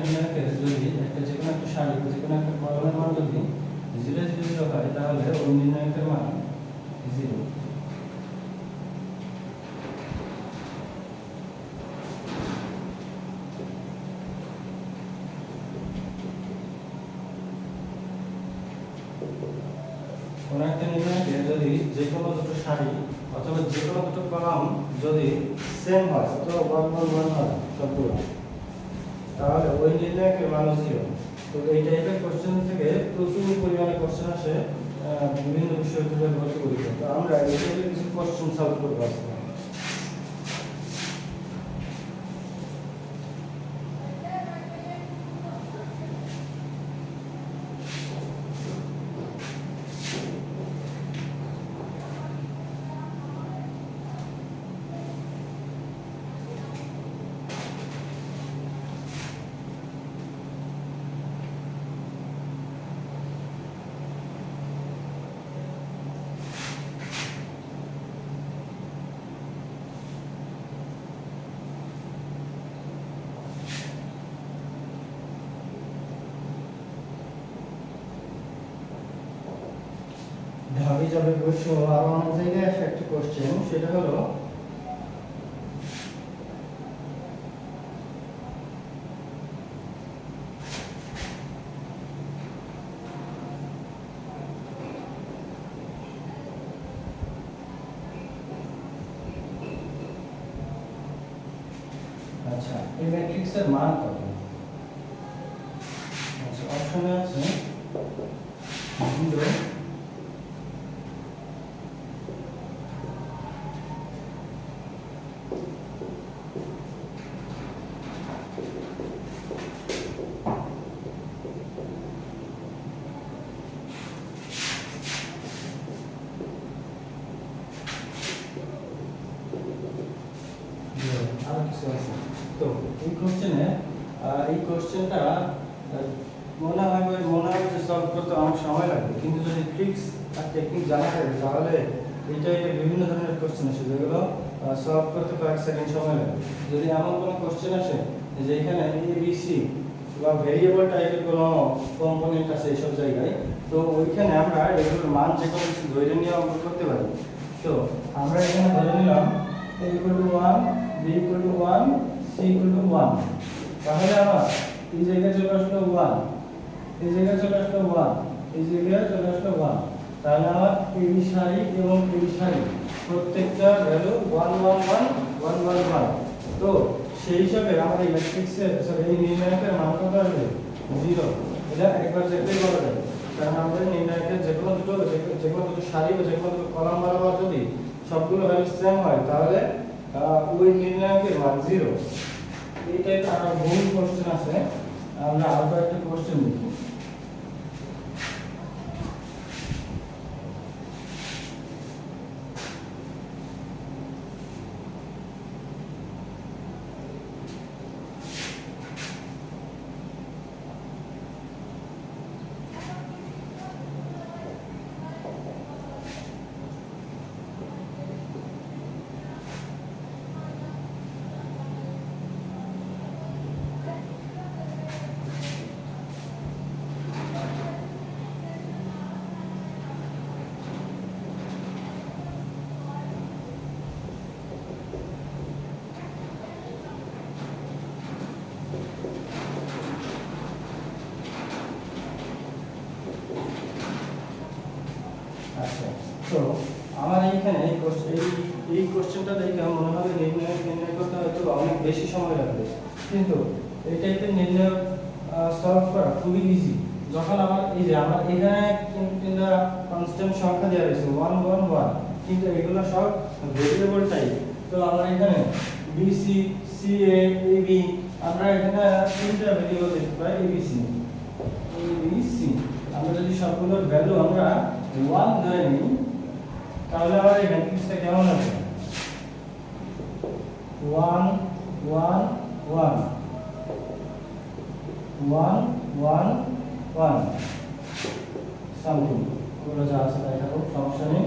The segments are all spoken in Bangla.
যদি কোনো একটা সারি যে কোনো একটা কলমের মান যদি জিরো দুটো সারি অথবা যে দুটো কলাম যদি সেম হয় অথবা ওয়ান ওয়ান ওয়ান হয় সবগুলো। তাহলে ওই নির্ণয়কে মান জিরো তো এই টাইপের কোশ্চেন থেকে প্রচুর পরিমাণে কোশ্চেন আসে বিভিন্ন বিশ্ববিদ্যালয়ে ভর্তি পরীক্ষা তো আমরা এই টাইপের কিছু কোশ্চেন সলভ করব আজকে। যাবে বৈশ্য আরও অনেক জায়গায় আসে একটা কোশ্চেন সেটা হলো আচ্ছা এই ম্যাট্রিক্সের মান কত আচ্ছা অপশনে আছে জিরো আরও কিছু আছে তো এই কোশ্চেনে এই কোশ্চেনটা মনে হয় মনে হয় যে সলভ করতে অনেক সময় লাগবে। কিন্তু যদি ট্রিক্স আর টেকনিক জানা থাকে, তাহলে এটা এটা বিভিন্ন ধরনের কোশ্চেন আসে, যেগুলো সলভ করতে কয়েক সেকেন্ড সময় লাগবে। যদি এমন কোনো কোশ্চেন আসে যে এখানে এ বি বা ভেরিয়েবল টাইপের কোনো কম্পোনেন্ট আছে এইসব জায়গায়, তো ওইখানে আমরা এগুলোর মান যে কোনো কিছু ধরে নিয়ে অঙ্ক করতে পারি। তো আমরা এখানে ধরে নিলাম a equal to 1 b equal to 1 equal to 1 তাহলে আমার এই জায়গায় চলে আসলো 1 এই জায়গায় চলে আসলো 1 এই জায়গায় চলে আসলো 1 তাহলে আমার এই সারি এবং এই সারি প্রত্যেকটা ভ্যালু 1 1 1 1 1 1 তো সেই হিসাবে আমার এই ম্যাট্রিক্সের সরি এই নির্ণায়কের মান কত আসবে? 0 এটা একবার দেখলেই বলা যায়। কারণ আমাদের নির্ণায়কের যে কোনো দুটো, যে কোনো দুটো সারি বা যে কোনো দুটো কলাম বরাবর যদি সবগুলো ভ্যালু সেম হয়, তাহলে ওই নির্ণায়কের মান জিরো এই টাইপের আরও বহু কোশ্চেন আছে। আমরা আরও একটা কোশ্চেন দেখি আচ্ছা তো আমার এইখানে এই এই কোশ্চেনটা দেখে মনে হবে নির্ণয় নির্ণয় করতে হয়তো অনেক বেশি সময় লাগবে। কিন্তু এই টাইপের নির্ণয় সলভ করা খুবই ইজি যখন আমার এই যে আমার এখানে কিন্তু কনস্ট্যান্ট সংখ্যা দেওয়া রয়েছে ওয়ান ওয়ান ওয়ান কিন্তু এগুলো সব ভেরিয়েবল টাইপ তো আমরা এখানে বি সি এ বি আমরা এখানে তিনটা ভেরিয়েবল দেখতে পাই A B C A B C আমরা যদি সবগুলোর ভ্যালু আমরা ওয়ান ধরে নিই তাহলে আমার এই ম্যাট্রিক্সটা কেমন আছে one one one one one one something ওগুলো যা আছে তাই থাকুক, সমস্যা নেই।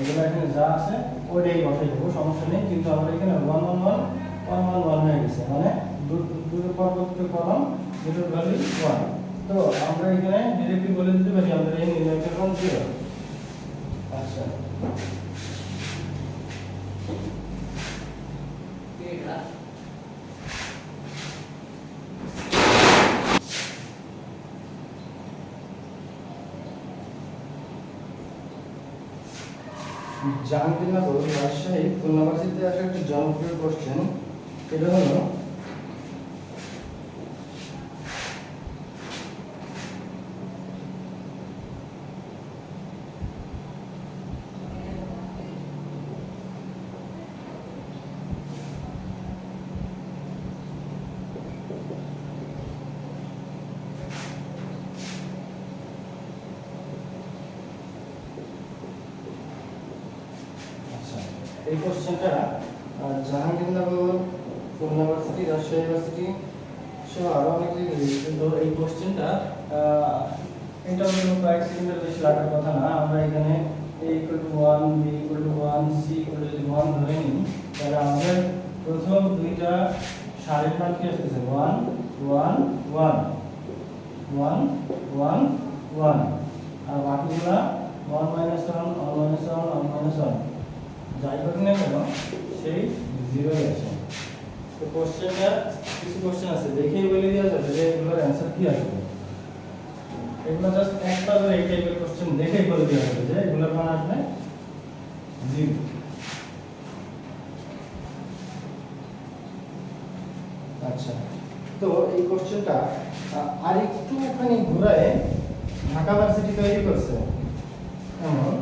এগুলো এখানে যা আছে, ওইটাই বসাই দেবো, সমস্যা নেই। কিন্তু আমার এখানে one one one one one one হয়ে গেছে। মানে দু- পরবর্তী কলাম, দুটোর ভ্যালু ওয়ান তো আমরা এখানে ডিরেক্টলি বলে দিতে পারি, আমাদের এই নির্ণয়কের মান জিরো আচ্ছা। জাহাঙ্গীরনগর রাজশাহী খুলনা ভার্সিটিতে আসা একটা জনপ্রিয় কোশ্চেন এটা হলো আচ্ছা এই কোশ্চেনটা জাহাঙ্গীরনগর খুলনা ভার্সিটি রাজশাহী ইউনিভার্সিটি সহ আরও অনেক জায়গায় দিয়েছে। এই কোশ্চেনটা হলো কয়েক সেকেন্ডের বেশি লাগার কথা না। আমরা এখানে a equal one b equal two one c equal যদি ওয়ান ধরে নিই, তাহলে আমাদের প্রথম দুইটা সারের মান কি one one one one one one আর বাকিগুলা one minus one one minus যাই হোক না কেন, সেই জিরোই আসে। তো কোশ্চেনটা কিছু কোশ্চেন আছে, দেখেই বলে দেওয়া যাবে যে এগুলোর অ্যান্সার কি আসবে। এগুলো জাস্ট একটা করে এই টাইপের কোশ্চেন দেখেই বলে দেওয়া যাবে যে এগুলোর মান আসবে জিরো আচ্ছা তো এই কোশ্চেনটা আর একটুখানি ঘুরায় ঢাকা ভার্সিটি তৈরি করছে। এমন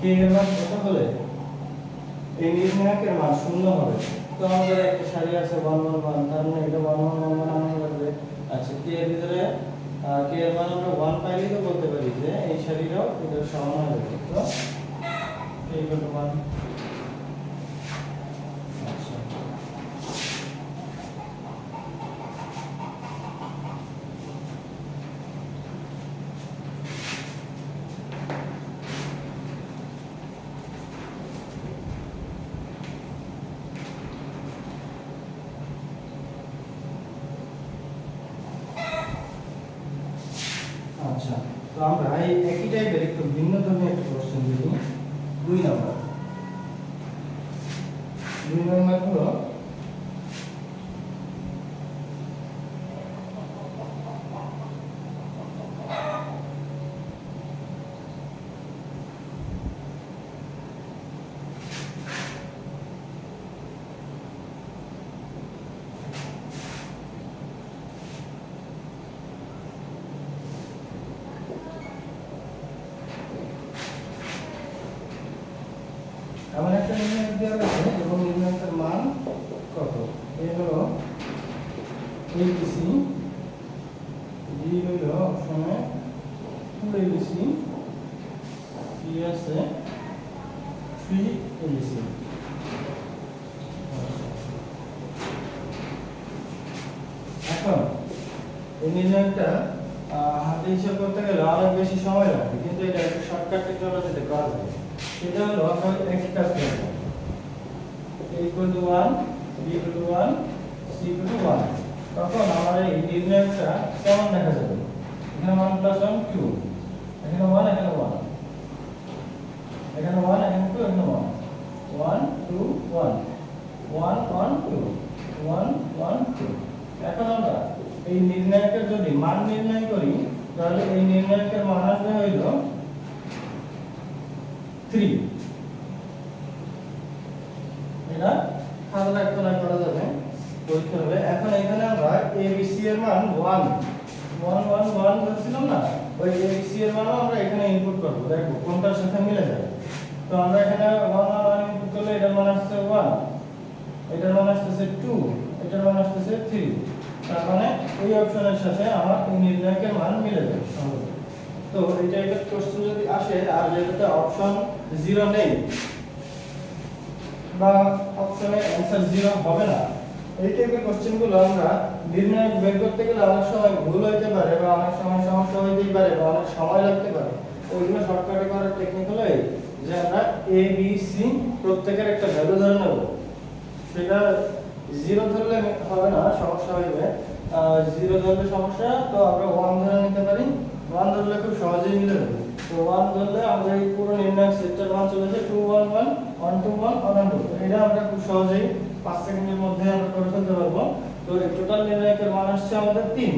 কে এর মান কত হলে? এই মান হবে। তো আমাদের একটা সারি আছে ওয়ান ওয়ান তার মানে এটা ওয়ান ওয়ান ওয়ান লাগবে আচ্ছা কে এর ভিতরে কে এর মান আমরা ওয়ান পাইলেই তো বলতে পারি এই সারিটাও এটার সমান যাবে। তো টু ওয়ান আচ্ছা আচ্ছা আমরা এই একই টাইপের একটু ভিন্ন ধরনের একটা কোশ্চেন দিই দুই নম্বর দুই নম্বর হলো এমন একটা নির্ণয় দেওয়া রয়েছে এবং নির্ণয়টার মান কত? এই হলো এবিসি ডি হইল অপশনে টু এবিসি সি আছে থ্রি এবিসি এখন এই নির্ণয়টা আহ, হাতে হিসাব করতে গেলে অনেক বেশি সময় লাগবে কিন্তু এটা একটা শর্টকাট টেকনোলজিতে করা যায় সেটা হলো আমরা একই কাজ করব equal to 1 b equal to 1 c equal to 1 তখন আমার এই নির্ণয়টা কেমন দেখা যাবে। এখানে 1 প্লাস 1 2 এখানে 1 এখানে 1 এখানে 1 এখানে 2 এখানে 1 1 2 1 1 1 2 1 1 2 এখন আমরা এই নির্ণয়কের যদি মান নির্ণয় করি, তাহলে এই নির্ণয়কের মান আসবে হইল 3 এটা খাতা রাখতে না করা যাবে পরীক্ষা হবে। এখন এখানে আমরা এবিসি এর মান 1 1 1 1 ধরছিলাম না? ওই এবিসি এর মানও আমরা এখানে ইনপুট করব। দেখো, কোনটার সাথে মিলে যাবে? তো আমরা এখানে 1 1 1 ইনপুট করলে এটার মান আসছে 1 এটার মান আসতেছে 2 এটার মান আসতেছে 3 তার মানে ওই অপশনের সাথে আমার এই নির্ণায়কের মান মিলে যাবে তো এই টাইপের প্রশ্ন যদি আসে, আর যেটাতে অপশন জিরো নেই, বা অপশনে অ্যান্সার জিরো হবে না এই টাইপের কোশ্চেনগুলো আমরা নির্ণায়ক বের করতে গেলে অনেক সময় ভুল হইতে পারে বা অনেক সময় সমস্যা হইতেই পারে বা অনেক সময় লাগতে পারে। ওইগুলো শর্টকাটে করার টেকনিক হলো এই যে আমরা এ বি সি প্রত্যেকের একটা ভ্যালু ধরে নেব। সেটা জিরো ধরলে হবে না, সমস্যা হইবে। জিরো ধরলে সমস্যা, তো আমরা ওয়ান ধরে নিতে পারি। ওয়ান ধরলে খুব সহজেই মিলে যাবে। তো ওয়ান ধরলে আমাদের পুরো নির্ণায়ক সেটটার মান চলে যায় two one one one two one one two এটা আমরা খুব সহজেই পাঁচ সেকেন্ডের মধ্যে আমরা করে ফেলতে পারব। তো টোটাল নির্ণায়কের মান আসছে আমাদের তিন।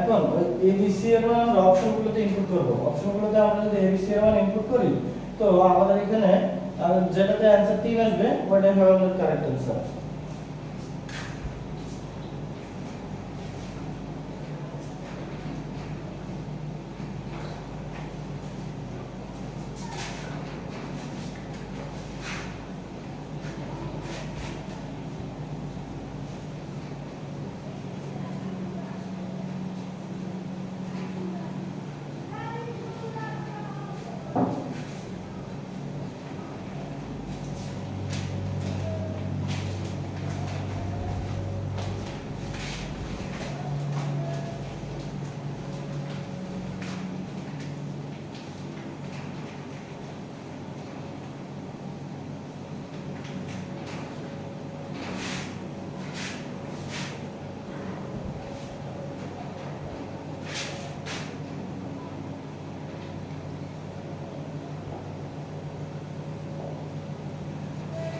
এখন ওই এবিসি এর মান আমরা অপশনগুলোতে ইনপুট করব। অপশনগুলোতে আমরা যদি এবিসি এর মান ইনপুট করি, তো আমাদের এখানে যেটাতে অ্যান্সার তিন আসবে, ওটাই হবে আমাদের কারেক্ট অ্যান্সার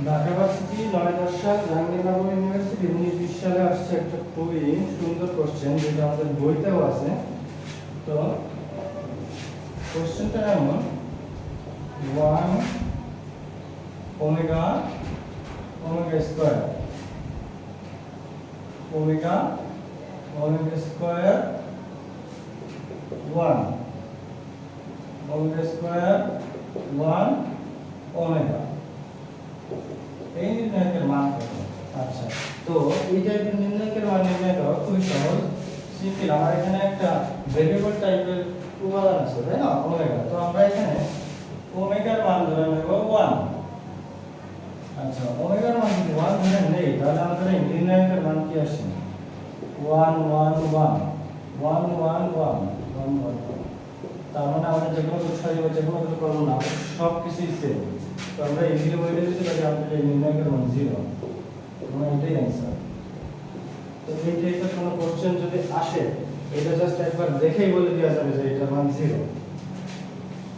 ঢাকা ভার্সিটি, নয় দশ সাল জাহাঙ্গীরনগর ইউনিভার্সিটি উনিশ বিশ সালে আসছে একটা খুবই সুন্দর কোশ্চেন যেটা আমাদের বইতেও আছে। তো কোশ্চেনটা এমন one omega omega square omega omega square one omega square one omega এই নির্ণায়কের কত তো এই টাইপের নির্ণায়কের নির্ণয় করা খুবই সহজ সিম্পল আমার এখানে একটা ভেরিয়েবল টাইপের উপাদান আছে, তাই না? ওমেগা তো আমরা এখানে ওমেগার ধরে নেব 1 ওমেগার যদি 1 ধরে নেই, তাহলে আমাদের এই নির্ণায়কের কি আসে? 1 1 1 1 1 1 1 1 তার মানে আমাদের যে কোনো বা যে কোনো কিছু করব না সব কিছুই সেম তো আমরা ইজিলি বলে দিতে পারি আমাদের এই নির্ণায়কের মান জিরো মানে এটাই অ্যান্সার তো এই টাইপের কোনো কোশ্চেন যদি আসে, এটা জাস্ট একবার দেখেই বলে দেওয়া যাবে যে এটার মান জিরো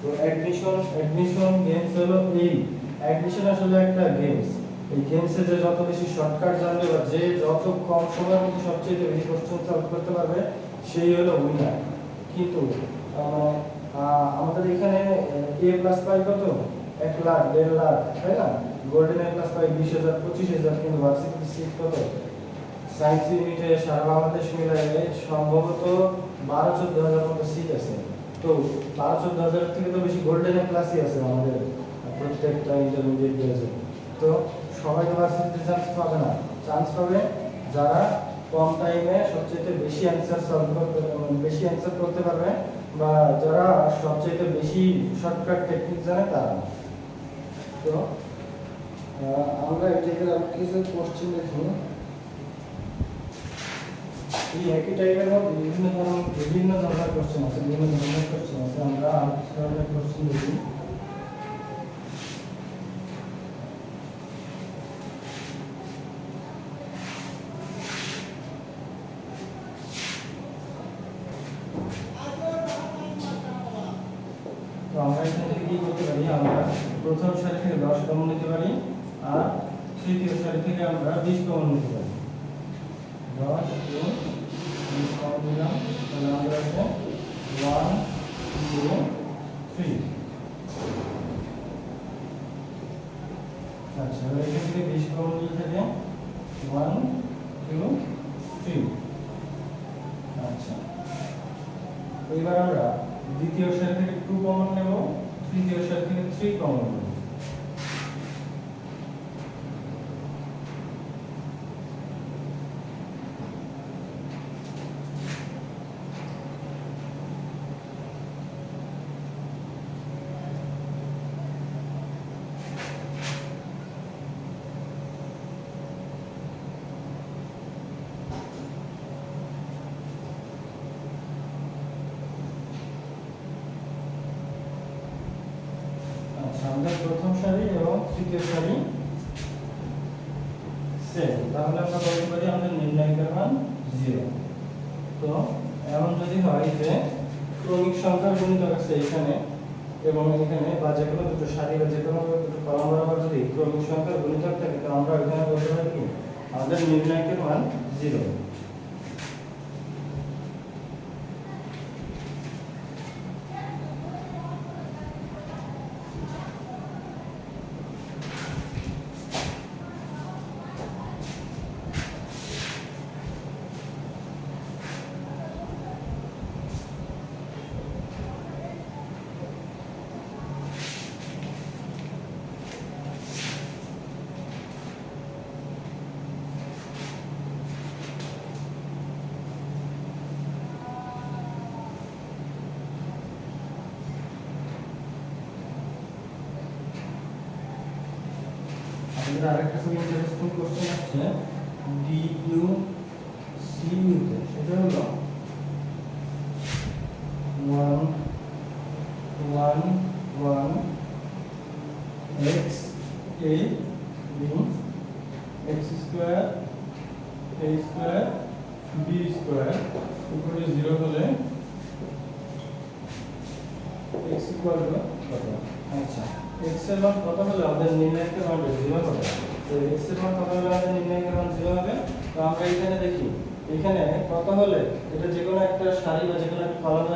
তো অ্যাডমিশন অ্যাডমিশন গেমস হলো এই। অ্যাডমিশন আসলে একটা গেমস এই গেমসে যে যত বেশি শর্টকাট জানবে বা যে যত কম সময়ের মধ্যে সবচেয়ে বেশি কোশ্চেন সলভ করতে পারবে, সেই হলো উইনার কিন্তু আমাদের এখানে, এ প্লাস পাই কত? এক লাখ, দেড় লাখ, তাই না? গোল্ডেন এ প্লাস পাই বিশ হাজার, পঁচিশ হাজার কিন্তু ভার্সিটি সিট কত? সায়েন্স ইউনিটে সারা বাংলাদেশ মিলাইলে সম্ভবত বারো, চোদ্দ হাজার মতো সিট আছে। তো বারো, চোদ্দ হাজার থেকে তো বেশি গোল্ডেন ক্লাসই আছে আমাদের প্রত্যেকটা ইন্টারমিডিয়েট ব্যাচে তো সবাই তো ভার্সিটিতে চান্স পাবে না। চান্স পাবে যারা কম টাইমে সবচেয়ে বেশি অ্যান্সার সলভ করতে, বেশি অ্যান্সার করতে পারবে বা যারা সবচেয়ে বেশি শর্টকাট টেকনিক জানে তারা। আমরা এটাকে কিছু কোশ্চেন এই একই টাইপের মধ্যে বিভিন্ন ধরনের বিভিন্ন ধরনের কোশ্চেন আছে, বিভিন্ন ধরনের কোশ্চেন আছে। আমরা আর কিছু ধরনের কোশ্চেন দেখি। আমরা কি করতে পারি আমরা। প্রথম সারি থেকে দশ কমন নিতে পারি আর তৃতীয় সারি থেকে আমরা বিশ কমন নিতে পারি। দশ বিশ কমন দিলাম তাহলে আমাদের আছে ওয়ান, টু, থ্রি। আচ্ছা থেকে বিশ কমন নিতে থাকে। One, two, three. আচ্ছা এবার আমরা দ্বিতীয় সারি থেকে টু কমন নেব। তৃতীয় সেট থেকে থ্রি কমন নেব আমাদের প্রথম সারি এবং তৃতীয় সারি সেম তাহলে আমরা বলতে পারি আমাদের নির্ণায়কের মান জিরো তো এমন যদি হয় যে ক্রমিক সংখ্যার গুণিতক আছে এখানে এবং এখানে বা যে কোনো দুটো সারি বা যে কোনো দুটো কলম বরাবর যদি ক্রমিক সংখ্যার গুণিতক থাকে তো আমরা এখানে বলতে পারি কি? আমাদের নির্ণায়কের মান জিরো আমাদের আরেকটা খুব ইন্টারেস্টিং কোশ্চেন আছে ডি ইউ সি ইউ তে সেটা হলো one one one x a b x square a square b square উপরে জিরো হলে এক্স ইকুয়াল কত? আচ্ছা। এক্সের মান কত হলে আমাদের নির্ণায়কের মান জিরো হবে। তো এক্সের মান কত হলে আমাদের নির্ণায়কের মান জিরো হবে। তো আমরা এখানে দেখি, এখানে কত হলে এটা যে কোনো একটা সারি বা যে কোনো একটা কলম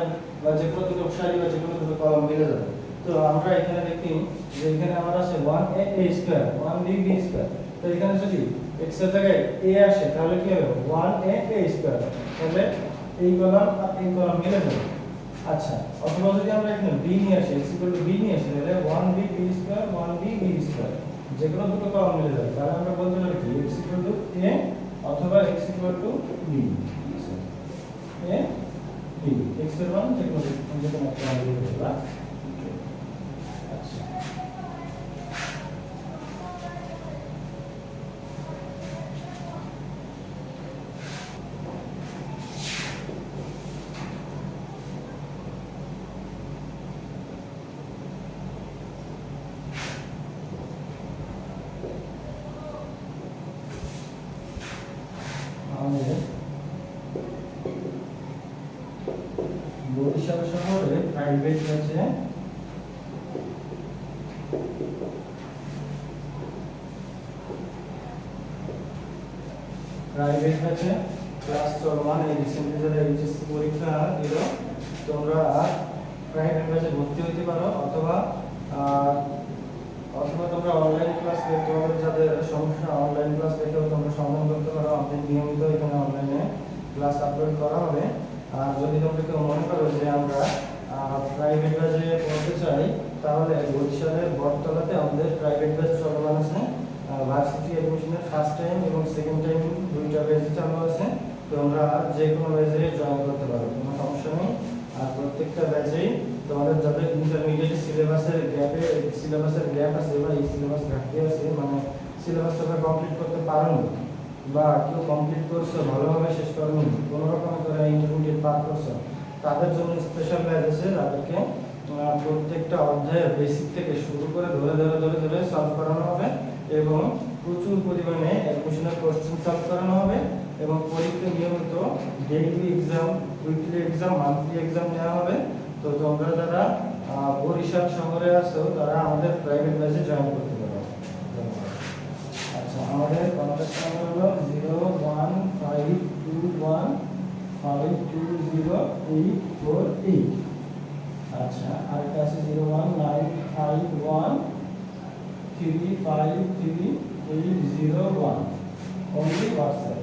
বা যে কোনো দুটো সারি বা যে কোনো দুটো কলম মিলে যাবে। তো আমরা এখানে দেখি যে এখানে আমার আছে one a a square one b b square তো এখানে যদি এক্সের জায়গায় এ আসে, তাহলে কি হবে? ওয়ান এ এ স্কোয়ার তাহলে এই কলাম আর এই কলাম মিলে যাবে। আচ্ছা অথবা যদি আমরা এখানে b নিয়ে আসি x b নিয়ে আসি, তাহলে 1b b square 1b b square যে কোনো দুটো কলম মিলে যাবে। তাহলে আমরা বলতে পারি কি? X a অথবা x b, a, b, x এর মান যে কোনো যে কোনো একটা দিয়ে আচ্ছা আমাদের বরিশাল শহরে প্রাইভেট আছে প্রাইভেট আছে ক্লাস চলমান এই রিসেন্টলি যারা এইচএসসি পরীক্ষা দিল। তোমরা প্রাইভেট ব্যাচে ভর্তি হতে পারো অথবা অথবা তোমরা অনলাইন ক্লাস তোমাদের যাদের সমস্যা অনলাইন ক্লাস দেখেও তোমরা সমাধান করতে পারো। আমাদের নিয়মিত এখানে অনলাইনে ক্লাস আপলোড করা হবে। যদি তোমরা কেউ মনে করো যে আমরা প্রাইভেট ব্যাচে পড়তে চাই, তাহলে বরিশালের বটতলাতে আমাদের প্রাইভেট ব্যাচ চলমান আছে। ভার্সিটি অ্যাডমিশনের ফার্স্ট টাইম এবং সেকেন্ড টাইম দুইটা ব্যাচ চালু আছে। তোমরা যে কোনো ব্যাচে জয়েন করতে পারো, কোনো সমস্যা নেই। আর প্রত্যেকটা ব্যাচেই তোমাদের যাদের ইন্টারমিডিয়েট সিলেবাসের গ্যাপে সিলেবাসের গ্যাপ আছে বা এই সিলেবাস ঘাটতি আছে মানে সিলেবাস তোমরা কমপ্লিট করতে পারোনি বা কেউ কমপ্লিট করছ, ভালোভাবে শেষ করনি কোনো রকমে তোরা ইন্টারমিডিয়েট পার করছ। তাদের জন্য স্পেশাল ব্যাচ আছে, তাদেরকে প্রত্যেকটা অধ্যায়ের বেসিক থেকে শুরু করে ধরে ধরে ধরে ধরে সলভ করানো হবে এবং প্রচুর পরিমাণে অ্যাডমিশনের কোশ্চেন সলভ করানো হবে এবং পরীক্ষা নিয়মিত daily exam weekly exam monthly exam নেওয়া হবে। তো তোমরা যারা বরিশাল শহরে আছো, তারা আমাদের প্রাইভেট ব্যাচে জয়েন করতে পারো। আচ্ছা আমাদের নাম্বার হলো zero one five two one five two zero eight four eight আচ্ছা আরেকটা আছে zero one nine five one three five three eight zero one. Only WhatsApp